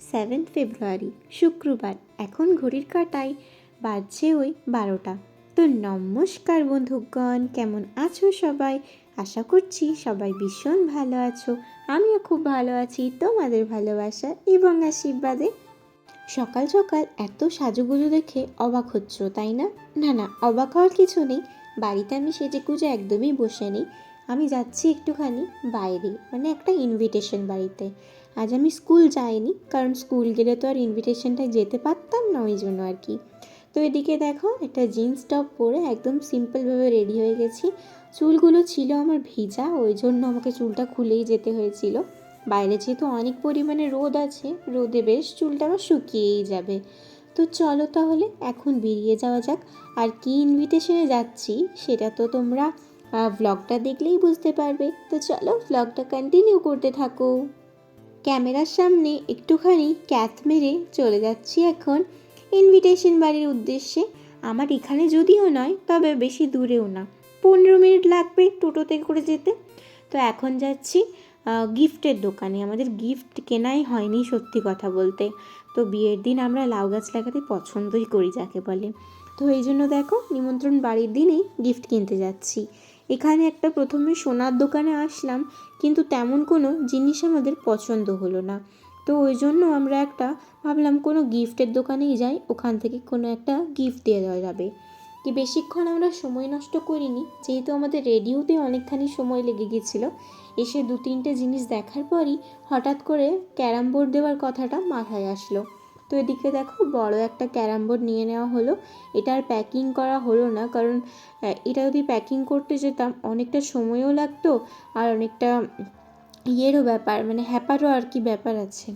Seventh ফেব্রুয়ারি শুক্রবার। এখন ঘড়ির কাটায় বাজছে ওই বারোটা। তো নমস্কার বন্ধুগণ, কেমন আছো সবাই? আশা করছি সবাই ভীষণ ভালো আছো। আমিও খুব ভালো আছি, তোমাদের ভালোবাসা এবং আশীর্বাদে। সকাল সকাল এত সাজুগুজু দেখে অবাক হচ্ছ, তাই না? না না, অবাক হওয়ার কিছু নেই। বাড়িতে আমি সেজে গুজে একদমই বসে নেই। আমি যাচ্ছি একটুখানি বাইরে মানে একটা ইনভিটেশন বাড়িতে। আজ আমি স্কুল যাইনি, কারণ স্কুল গেলে তো আর ইনভিটেশনটায় যেতে পারতাম না ওই জন্য আর কি। তো এদিকে দেখো, একটা জিন্স টপ পরে একদম সিম্পলভাবে রেডি হয়ে গেছি। চুলগুলো ছিল আমার ভিজা, ওই জন্য আমাকে চুলটা খুলেই যেতে হয়েছিল। বাইরে যেহেতু অনেক পরিমাণে রোদ আছে, রোদে বেশ চুলটা আমার শুকিয়েই যাবে। তো চলো তাহলে, এখন বেরিয়ে যাওয়া যাক। আর কি ইনভিটেশনে যাচ্ছি, সেটা তো তোমরা ভ্লগটা দেখলেই বুঝতে পারবে। তো চলো ভ্লগটা কন্টিনিউ করতে থাকো। ক্যামেরার সামনে একটুখানি ক্যাথ মেরে চলে যাচ্ছি এখন। ইনভিটেশন বাড়ির উদ্দেশ্যে, আমার এখানে যদিও নয়, তবে বেশি দূরেও না। পনেরো মিনিট লাগবে টোটোতে করে যেতে। তো এখন যাচ্ছি গিফটের দোকানে। আমাদের গিফট কেনাই হয়নি, সত্যি কথা বলতে। তো বিয়ের দিন আমরা লাউ গাছ লাগাতে পছন্দই করি, যাকে বলে। তো এই জন্য দেখো, নিমন্ত্রণ বাড়ির দিনেই গিফট কিনতে যাচ্ছি। এখানে একটা প্রথমে সোনার দোকানে আসলাম, কিন্তু তেমন কোনো জিনিস আমাদের পছন্দ হলো না। তো ওই জন্য আমরা একটা ভাবলাম কোনো গিফটের দোকানেই যাই, ওখান থেকে কোনো একটা গিফট দিয়ে দেওয়া যাবে। কি বেশিক্ষণ আমরা সময় নষ্ট করিনি, যেহেতু আমাদের রেডি হতে অনেকখানি সময় লেগে গেছিল, এসে দু তিনটে জিনিস দেখার পরই হঠাৎ করে ক্যারাম বোর্ড দেওয়ার কথাটা মাথায় আসলো। তো এদিকে দেখো বড় একটা ক্যারাম বোর্ড নিয়ে নেওয়া হলো। এটার প্যাকিং করা হলো না, কারণ এটা যদি প্যাকিং করতে যেতাম অনেকটা সময়ও লাগতো আর অনেকটা ইয়েরও ব্যাপার মানে হ্যাপারও আর কি ব্যাপার আছে।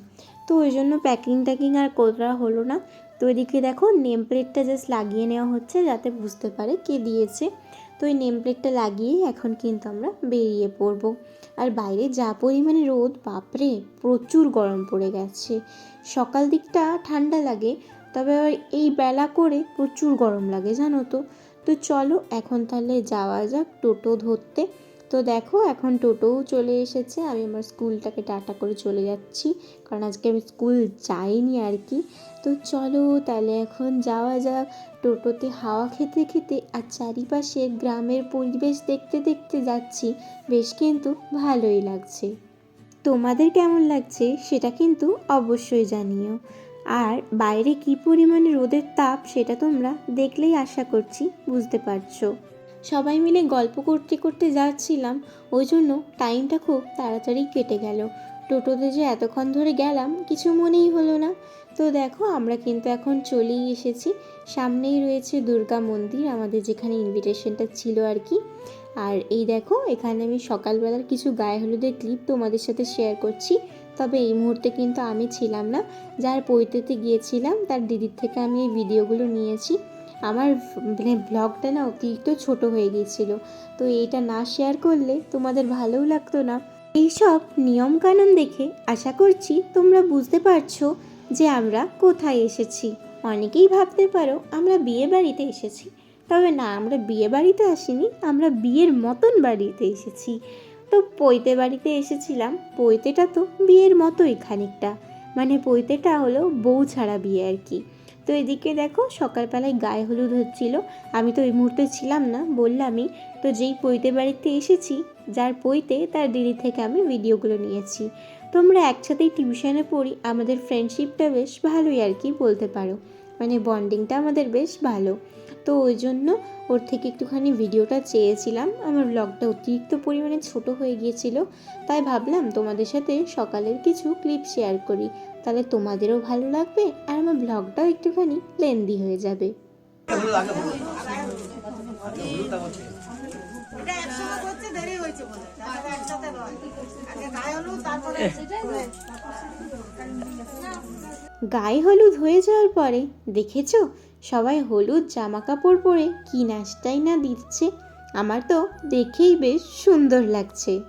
তো ওই জন্য প্যাকিং ট্যাকিং আর করা হলো না। তো এদিকে দেখো নেম প্লেটটা জাস্ট লাগিয়ে নেওয়া হচ্ছে যাতে বুঝতে পারে কে দিয়েছে। তো ওই নেম প্লেটটা লাগিয়েই এখন কিন্তু আমরা বেরিয়ে পড়ব। আর বাইরে যা পরিমাণে রোদ, বাপরে, প্রচুর গরম পড়ে গেছে। সকাল দিকটা ঠান্ডা লাগে, তবে আবার এই বেলা করে প্রচুর গরম লাগে, জানো তো। তো চলো এখন তাহলে যাওয়া যাক টোটো ধরতে। তো দেখো, এখন টোটোও চলে এসেছে। আমি আমার স্কুলটাকে টাটা করে চলে যাচ্ছি। কারণ আজকে আমি স্কুল যাইনি আর কি। তো চলো তাহলে এখন যাওয়া যাক টোটোতে হাওয়া খেতে খেতে। আর চারিপাশে গ্রামের পরিবেশ দেখতে দেখতে যাচ্ছি। বেশ কিন্তু ভালোই লাগছে। তোমাদের কেমন লাগছে সেটা কিন্তু অবশ্যই জানিও। আর বাইরে কি পরিমাণে রোদের তাপ সেটা তোমরা দেখলেই আশা করছি বুঝতে পারছ। সবাই মিলে গল্প করতে করতে যাচ্ছিলাম। ওই জন্য টাইমটা খুব তাড়াতাড়ি কেটে গেল। টোটোতে যে এতক্ষণ ধরে গেলাম, কিছু মনেই হলো না। তো দেখো, আমরা কিন্তু এখন চলেই এসেছি। সামনেই রয়েছে দুর্গা মন্দির, আমাদের যেখানে ইনভিটেশনটা ছিল আর কি। আর এই দেখো, এখানে আমি সকালবেলার কিছু গায়ে হলুদের ক্লিপ তোমাদের সাথে শেয়ার করছি। তবে এই মুহূর্তে কিন্তু আমি ছিলাম না। যার পৈতেতে গিয়েছিলাম, তার দিদির থেকে আমি এই ভিডিওগুলো নিয়েছি। আমার মানে ব্লগটা না অতিরিক্ত ছোট হয়ে গিয়েছিল। তো এইটা না শেয়ার করলে তোমাদের ভালোও লাগতো না। এইসব নিয়মকানুন দেখে আশা করছি তোমরা বুঝতে পারছ যে আমরা কোথায় এসেছি। অনেকেই ভাবতে পারো আমরা বিয়ে বাড়িতে এসেছি। তবে না, আমরা বিয়ে বাড়িতে আসিনি, আমরা বিয়ের মতন বাড়িতে এসেছি। তো পৈতে বাড়িতে এসেছিলাম, পৈতেটা তো বিয়ের মতোই খানিকটা। মানে পৈতেটা হলো বউ ছাড়া বিয়ে আর কি। তো এদিকে দেখো সকালবেলায় গায়ে হলুদ হচ্ছিল। আমি তো এই মুহূর্তে ছিলাম না, বললামই, তো যেই পৈতে বাড়িতে এসেছি, যার পইতে তার দিদি থেকে আমি ভিডিওগুলো নিয়েছি। তোমরা একসাথেই টিউশনে পড়ি, আমাদের ফ্রেন্ডশিপটা বেশ ভালোই আর কি বলতে পারো। মানে বন্ডিংটা আমাদের বেশ ভালো। তো ওই জন্য ওর থেকে একটুখানি ভিডিওটা চেয়েছিলাম। আমার ব্লগটা অতিরিক্ত পরিমাণে ছোট হয়ে গিয়েছিল। তাই ভাবলাম তোমাদের সাথে সকালের কিছু ক্লিপ শেয়ার করি। তাহলে তোমাদেরও ভালো লাগবে আর আমার ব্লগটাও একটুখানি লেন্দি হয়ে যাবে। এটা একসঙ্গে করছে দেরি হয়েছে বলে। তারপরে একসাথে গায়ে হলুদ হয়ে যাওয়ার পরে দেখেছ? সবাই হলুদ জামা কাপড় পরে কি নাচটাই না দিচ্ছে? আমার তো দেখেই বেশ সুন্দর লাগছে।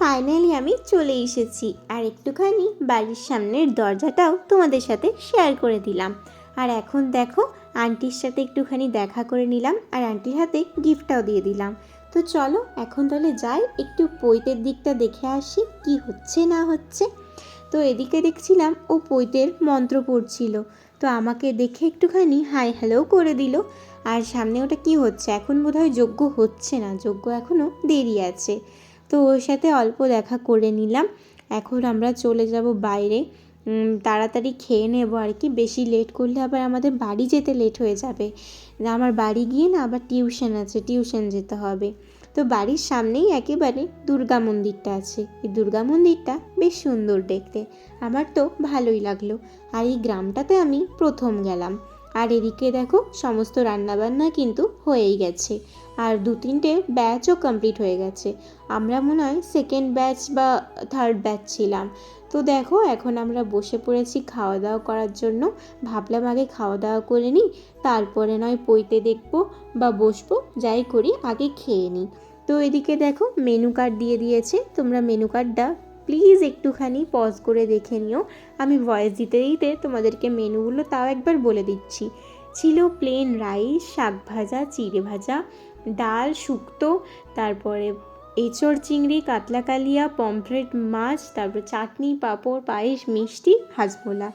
ফাইনালি আমি চলে এসেছি আর একটুখানি বাড়ির সামনের দরজাটাও তোমাদের সাথে শেয়ার করে দিলাম। আর এখন দেখো, আন্টির সাথে একটুখানি দেখা করে নিলাম আর আন্টির হাতে গিফটটাও দিয়ে দিলাম। তো চলো, এখন তাহলে যাই, একটু পৈতের দিকটা দেখে আসি, কি হচ্ছে না হচ্ছে। তো এদিকে দেখছিলাম ও পৈতের মন্ত্র পড়ছিল, তো আমাকে দেখে একটুখানি হাই হ্যালো করে দিল। আর সামনে ওটা কি হচ্ছে? এখন বোধহয় যোগ্য হচ্ছে না যোগ্য এখনও দেরি আছে। তো ওর সাথে অল্প দেখা করে নিলাম। এখন আমরা চলে যাব বাইরে। তাড়াতাড়ি খেয়ে নেব আর কি। বেশি লেট করলে আবার আমাদের বাড়ি যেতে লেট হয়ে যাবে। আমার বাড়ি গিয়ে না আবার টিউশন আছে টিউশন যেতে হবে। তো বাড়ির সামনেই একেবারে দুর্গা মন্দিরটা আছে। এই দুর্গা মন্দিরটা বেশ সুন্দর দেখতে। আমার তো ভালোই লাগল। আর এই গ্রামটাতে আমি প্রথম গেলাম। আর এদিকে দেখো, সমস্ত রান্নাবান্না কিন্তু হয়েই গেছে। আর দু তিনটে ব্যাচও কমপ্লিট হয়ে গেছে। আমরা মনে হয় সেকেন্ড ব্যাচ বা থার্ড ব্যাচ ছিলাম। তো দেখো, এখন আমরা বসে পড়েছি খাওয়া দাওয়া করার জন্য। ভাবলাম আগে খাওয়া দাওয়া করে নিই, তারপরে নয় পইতে দেখব বা বসবো, যাই করি, আগে খেয়ে নিই। তো এদিকে দেখো মেনু কার্ড দিয়ে দিয়েছে। তোমরা মেনু কার্ডটা প্লিজ একটুখানি পজ করে দেখে নিও। আমি ভয়েস দিতে দিতে তোমাদেরকে মেনুগুলো তাও একবার বলে দিচ্ছি। ছিল প্লেন রাইস শাক ভাজা, চিড়ে ভাজা, ডাল শুক্তো, তারপরে এঁচড় চিংড়ি, কাতলা কালিয়া পমফ্রেট মাছ, তারপর চাটনি, পাঁপড়, পায়েস, মিষ্টি হাজমোলা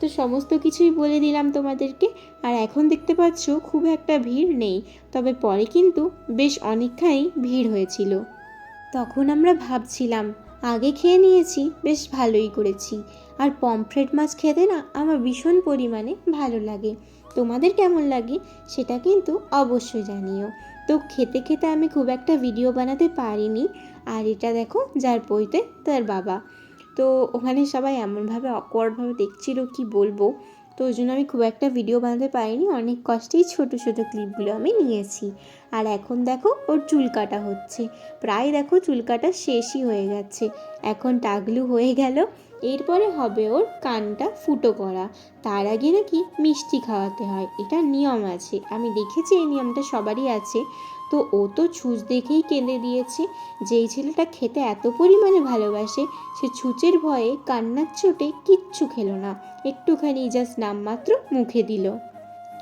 তো সমস্ত কিছুই বলে দিলাম তোমাদেরকে। আর এখন দেখতে পাচ্ছ খুব একটা ভিড় নেই, তবে পরে কিন্তু বেশ অনেকখানি ভিড় হয়েছিল। তখন আমরা ভাবছিলাম আগে খেয়ে নিয়েছি, বেশ ভালোই করেছি। আর পমফ্রেট মাছ খেতে না আমার ভীষণ পরিমাণে ভালো লাগে। তোমাদের কেমন লাগে সেটা কিন্তু অবশ্যই জানিও। তো খেতে খেতে আমি খুব একটা ভিডিও বানাতে পারিনি। আর এটা দেখো, যার পইতে তার বাবা। তো ওখানে সবাই এমনভাবে অকওয়ার্ডভাবে দেখছিল, কি বলব? তো ওই জন্য আমি খুব একটা ভিডিও বানাতে পারিনি। অনেক কষ্টেই ছোটো ছোটো ক্লিপগুলো আমি নিয়েছি। আর এখন দেখো, ওর চুল কাটা হচ্ছে। প্রায় দেখো, চুল কাটা শেষই হয়ে গেছে। এখন টাগলু হয়ে গেল। এরপরে হবে ওর কানটা ফুটো করা। তার আগে নাকি মিষ্টি খাওয়াতে হয়। এটা নিয়ম আছে। আমি দেখেছি এই নিয়মটা সবারই আছে। তো ও তো ছুঁচ দেখেই কেঁদে দিয়েছে। যেই ছেলেটা খেতে এত পরিমাণে ভালোবাসে, সে ছুঁচের ভয়ে কান্নার চোটে কিচ্ছু খেলো না। একটুখানি জাস্ট নামমাত্র মুখে দিল।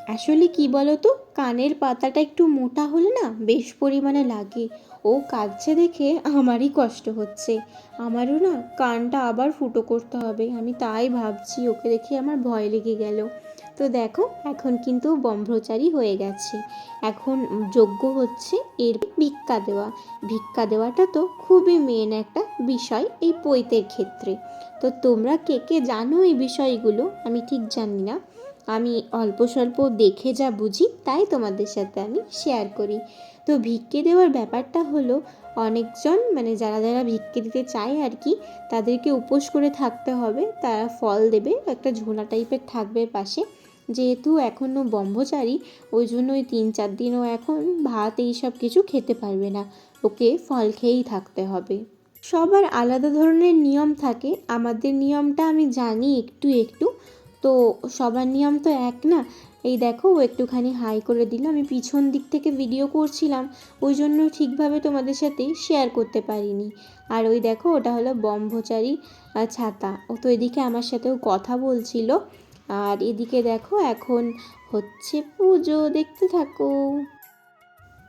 আসলে কি বলতো, কানের পাতাটা একটু মোটা হলে না বেশ পরিমাণে লাগে। ও কাঁদছে দেখে আমারই কষ্ট হচ্ছে। আমারও না কানটা আবার ফুটো করতে হবে। আমি তাই ভাবছি, ওকে দেখে আমার ভয় লেগে গেল। তো দেখো, এখন কিন্তু ব্রহ্মচারী হয়ে গেছে। এখন যোগ্য হচ্ছে, এর ভিক্ষা দেওয়া। ভিক্ষা দেওয়াটা তো খুবই মেন একটা বিষয় এই পৈতের ক্ষেত্রে। তো তোমরা কে কে জানো এই বিষয়গুলো? আমি ঠিক জানি না। আমি অল্প স্বল্প দেখে যা বুঝি, তাই তোমাদের সাথে আমি শেয়ার করি। তো ভিক্ষে দেওয়ার ব্যাপারটা হলো, অনেকজন মানে যারা যারা ভিক্ষে দিতে চায় আর কি, তাদেরকে উপোস করে থাকতে হবে। তারা ফল দেবে, একটা ঝোলা টাইপের থাকবে পাশে। যেহেতু এখনও ব্রহ্মচারী, ওই জন্য ওই তিন চার দিনও এখন ভাত এই সব কিছু খেতে পারবে না। ওকে ফল খেয়েই থাকতে হবে। সবার আলাদা ধরনের নিয়ম থাকে। আমাদের নিয়মটা আমি জানি একটু একটু। তো সবার নিয়ম তো এক না। এই দেখো, ও একটুখানি হাই করে দিল। আমি পিছন দিক থেকে ভিডিও করছিলাম। ওই জন্য ঠিকভাবে তোমাদের সাথে শেয়ার করতে পারিনি। আর ওই দেখো, ওটা হলো ব্রহ্মচারী ছাতা। ও তো এদিকে আমার সাথেও কথা বলছিল। আর এদিকে দেখো এখন হচ্ছে পুজো, দেখতে থাকো।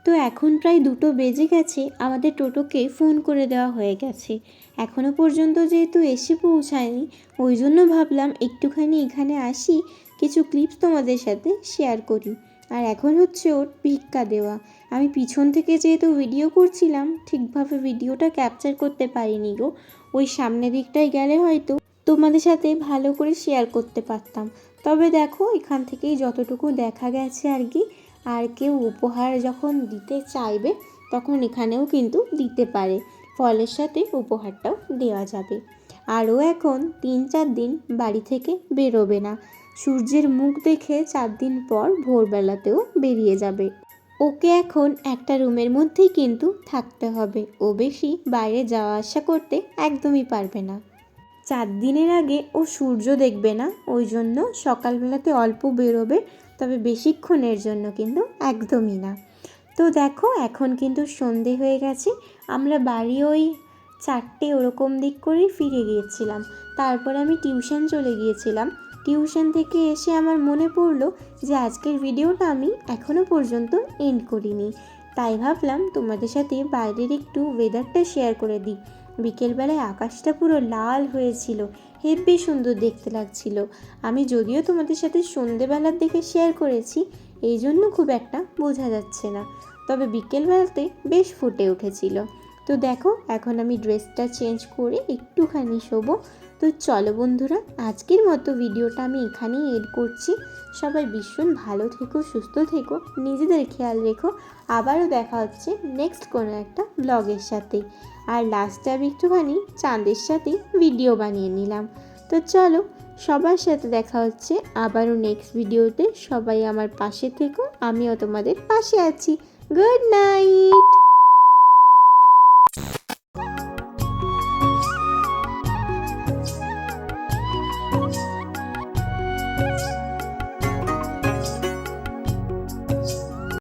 তো এখন প্রায় দুটো বেজে গেছে, আমাদের টোটোকে ফোন করে দেওয়া হয়ে গেছে। এখনও পর্যন্ত যেহেতু এসে পৌঁছায়নি, ওই জন্য ভাবলাম একটুখানি এখানে আসি, কিছু ক্লিপস তোমাদের সাথে শেয়ার করি। আর এখন হচ্ছে ওর ভিক্ষা দেওয়া। আমি পিছন থেকে যেহেতু ভিডিও করছিলাম, ঠিকভাবে ভিডিওটা ক্যাপচার করতে পারিনি গো। ওই সামনের দিকটায় গেলে হয়তো তোমাদের সাথে ভালো করে শেয়ার করতে পারতাম। তবে দেখো, এখান থেকেই যতটুকু দেখা গেছে আর কি, আর কেউ উপহার যখন দিতে চাইবে, তখন এখানেও কিন্তু দিতে পারে। ফলের সাথে উপহারটাও দেওয়া যাবে। আরও এখন তিন চার দিন বাড়ি থেকে বেরোবে না। সূর্যের মুখ দেখে চার দিন পর ভোরবেলাতেও বেরিয়ে যাবে। ওকে এখন একটা রুমের মধ্যেই কিন্তু থাকতে হবে। ও বেশি বাইরে যাওয়া আসা করতে একদমই পারবে না। চার দিনের আগে ও সূর্য দেখবে না, ওই জন্য সকালবেলাতে অল্প বেরোবে, তবে বেশিক্ষণের জন্য কিন্তু একদমই না। তো দেখো, এখন কিন্তু সন্ধে হয়ে গেছে, আমরা বাড়ি ওই চারটে ওরকম দিক করেই ফিরে গিয়েছিলাম। তারপর আমি টিউশন চলে গিয়েছিলাম। টিউশন থেকে এসে আমার মনে পড়ল যে আজকের ভিডিওটা আমি এখনও পর্যন্ত এন্ড করিনি। তাই ভাবলাম তোমাদের সাথে বাইরের একটু ওয়েদারটা শেয়ার করে দিই। বিকেলবেলায় আকাশটা পুরো লাল হয়েছিল, হেব্বি সুন্দর দেখতে লাগছিল। আমি যদিও তোমাদের সাথে সন্ধেবেলার দিকে শেয়ার করেছি, এই জন্য খুব একটা বোঝা যাচ্ছে না। তবে বিকেলবেলাতে বেশ ফুটে উঠেছিল। তো দেখো, এখন আমি ড্রেসটা চেঞ্জ করে একটুখানি শোবো। তো চলো বন্ধুরা, আজকের মতো ভিডিওটা আমি এখানেই এড করছি। সবাই ভীষণ ভালো থেকো, সুস্থ থেকো, নিজেদের খেয়াল রেখো। আবারও দেখা হচ্ছে নেক্সট কোনো একটা ব্লগের সাথে। আর লাস্টে আমি একটুখানি চাঁদের সাথে ভিডিও বানিয়ে নিলাম। তো চলো, সবার সাথে দেখা হচ্ছে আবারও নেক্সট ভিডিওতে সবাই আমার পাশে থেকো, আমিও তোমাদের পাশে আছি। Good night